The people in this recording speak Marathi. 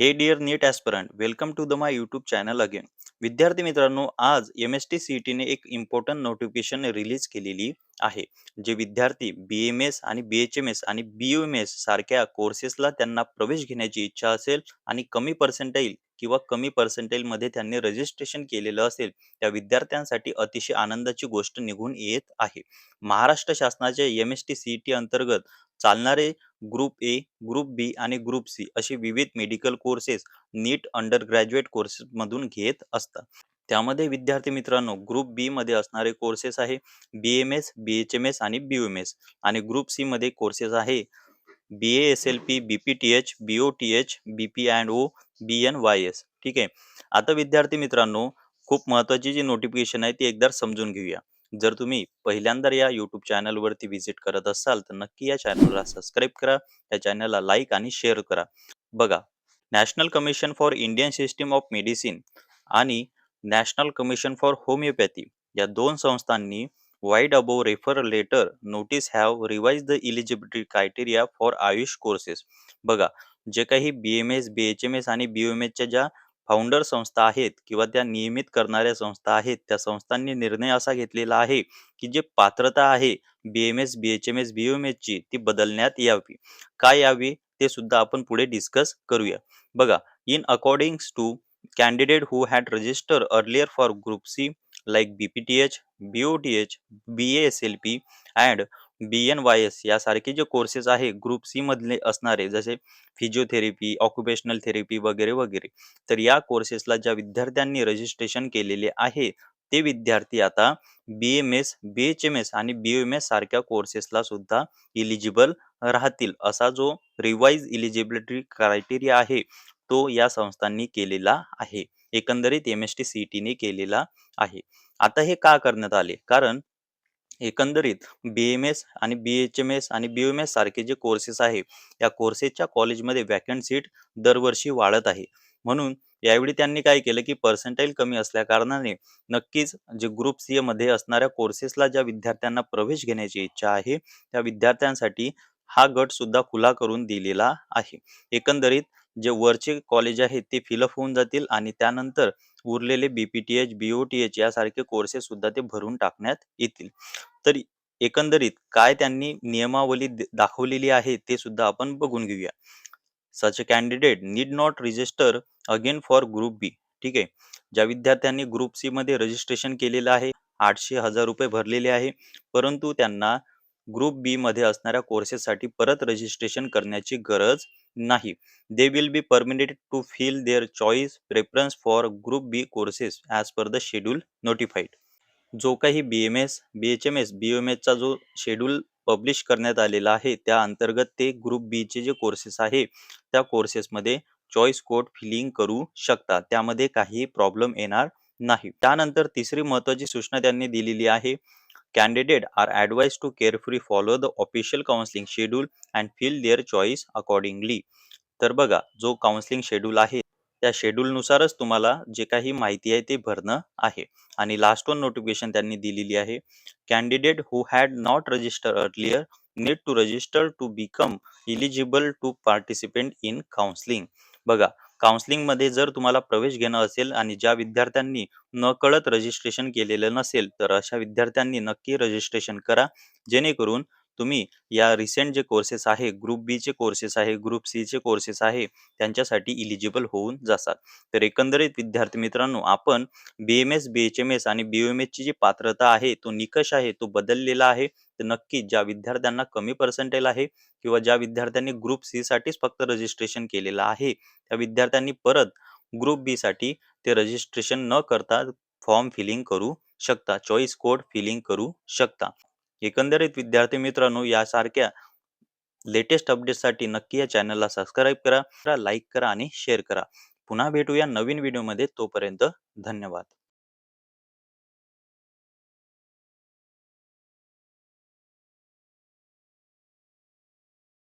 Hey dear NEET aspirant welcome to the my YouTube channel again विद्यार्थी मित्रांनो आज एम एस टी सी टीने एक इम्पॉर्टंट नोटिफिकेशन रिलीज केलेली आहे जे विद्यार्थी बी एम एस आणि बी एच एम एस आणि बी यू एम एस सारख्या कोर्सेसला त्यांना प्रवेश घेण्याची इच्छा असेल आणि कमी पर्सेंटाईल किंवा कमी पर्सेंटाईलमध्ये त्यांनी रजिस्ट्रेशन केलेलं असेल त्या विद्यार्थ्यांसाठी अतिशय आनंदाची गोष्ट निघून येत आहे. महाराष्ट्र शासनाच्या M S T C T अंतर्गत चालणारे ग्रुप ए ग्रुप बी आणि ग्रुप सी असे विविध medical courses NEET under graduate कोर्सेसमधून घेत असतात. त्यामध्ये विद्यार्थी मित्रांनो ग्रुप बी मध्ये असणारे कोर्सेस आहे B M S B H M S आणि बी एम एस आणि ग्रुप सी मध्ये कोर्सेस आहे B S L P B P T H B O T H B P and O B N Y S ठीक आहे? आता विद्यार्थी मित्रांनो खूप महत्वाची जी नोटिफिकेशन आहे ती एकदा समजून घेऊया. जर तुम्ही पहिल्यांदा या यूट्यूब चॅनलवरती व्हिजिट करत असाल तर नक्की या चॅनलला सबस्क्राईब करा या चॅनलला लाईक आणि शेअर करा. बघा national commission for Indian system of medicine आणि नॅशनल कमिशन फॉर होमिओपॅथी या दोन संस्थांनी vide above refer letter notice have revise the eligibility criteria for AYUSH courses बघा जे काही B M S B H M S आणि बी एम एसच्या ज्या फाउंडर संस्था आहेत किंवा त्या नियमित करणाऱ्या संस्था आहेत त्या संस्थांनी निर्णय असा घेतलेला आहे की जे पात्रता आहे B M S B H M S B M एसची ती बदलण्यात यावी. काय यावी? ते सुद्धा आपण पुढे डिस्कस करूया. बघा in accordings to candidate who had register earlier for group C like B P T H B O T H B S L P and B N Y S यासारखे जे कोर्सेस आहे ग्रुप सी मधले असणारे जसे फिजिओथेरपी ऑक्युपेशनल थेरपी वगैरे वगैरे तर या कोर्सेसला ज्या विद्यार्थ्यांनी रजिस्ट्रेशन केलेले आहे ते विद्यार्थी आता B M S B H M S आणि बी एम एस सारख्या कोर्सेसला सुद्धा इलिजिबल राहतील. असा जो रिवाइज इलिजिबिलिटी क्रायटेरिया आहे तो या संस्थांनी केलेला आहे. एकंदरीत एम एस टी सी टीने केलेला आहे. आता हे का करण्यात आले? कारण एकंदरीत बी एम एस आणि बी एच एम एस आणि बी एम एस सारखे जे कोर्सेस आहे या कोर्सेसच्या कॉलेजमध्ये वॅकंट सीट दरवर्षी वाढत आहे. म्हणून यावेळी त्यांनी काय केलं की पर्सेंटाईल कमी असल्या कारणाने नक्कीच जे ग्रुप सी मध्ये असणाऱ्या कोर्सेसला ज्या विद्यार्थ्यांना प्रवेश घेण्याची इच्छा आहे त्या विद्यार्थ्यांसाठी हा गट सुद्धा खुला करून दिलेला आहे. एकंदरीत जे वरचे कॉलेज आहेत ते फिलअप होऊन जातील आणि त्यानंतर उरलेले बीपीटीएच बीओटीएच यासारखे कोर्सेस सुद्धा ते भरून टाकण्यात येतील. तर एकंदरीत काय त्यांनी नियमावली दाखवलेली आहे ते सुद्धा आपण बघून घेऊया. Such a candidate need not register again for group B ठीक आहे? ज्या विद्यार्थ्यांनी ग्रुप सी मध्ये रजिस्ट्रेशन केलेलं आहे आठशे हजार रुपये भरलेले आहे परंतु त्यांना ग्रुप बी मध्ये असणाऱ्या कोर्सेससाठी परत रजिस्ट्रेशन करण्याची गरज नाही. They will be permitted to fill their choice preference for group B courses as per the schedule notified जो काही B M S B H M S B M एसचा जो शेड्यूल पब्लिश करण्यात आलेला आहे त्या अंतर्गत ते ग्रुप बी चे जे कोर्सेस आहे त्या कोर्सेसमध्ये चॉईस कोड फिलिंग करू शकता. त्यामध्ये काही प्रॉब्लेम येणार नाही. त्यानंतर तिसरी महत्वाची सूचना त्यांनी दिलेली आहे candidate are advise to carefully follow the official counselling schedule and fill their choice accordingly तर बघा जो काउन्सिलिंग शेड्यूल आहे त्या शेड्यूलनुसारच तुम्हाला जे काही माहिती आहे ते भरणं आहे. आणि लास्ट वन नोटिफिकेशन त्यांनी दिलेली आहे. Candidate who had not register earlier need to register to become eligible to participant in counselling बघा काउन्सिलिंगमध्ये जर तुम्हाला प्रवेश घेणं असेल आणि ज्या विद्यार्थ्यांनी न कळत रजिस्ट्रेशन केलेलं नसेल तर अशा विद्यार्थ्यांनी नक्की रजिस्ट्रेशन करा. जेणेकरून तुम्ही या रिसेंट जे कोर्सेस आहे ग्रुप बी चे कोर्सेस आहे ग्रुप सी चे कोर्सेस आहे त्यांच्यासाठी इलिजिबल होऊन जातात तर एकंदरीत विद्यार्थी मित्रांनो आपण B M S B H M S आणि बी-एम-एसची जी पात्रता आहे तो निकष आहे तो बदललेला आहे. तर नक्की ज्या विद्यार्थ्यांना कमी पर्सेंटेज आहे किंवा ज्या विद्यार्थ्यांनी ग्रुप सी साठीच फक्त रजिस्ट्रेशन केलेलं आहे त्या विद्यार्थ्यांनी परत ग्रुप बी साठी ते रजिस्ट्रेशन न करता फॉर्म फिलिंग करू शकता. चॉईस कोड फिलिंग करू शकता. एकंदरीत विद्यार्थी मित्रांनो यासारख्या लेटेस्ट अपडेटसाठी नक्की या चॅनलला सबस्क्राईब करा लाईक करा आणि शेअर करा. पुन्हा भेटूया नवीन व्हिडिओमध्ये तोपर्यंत धन्यवाद.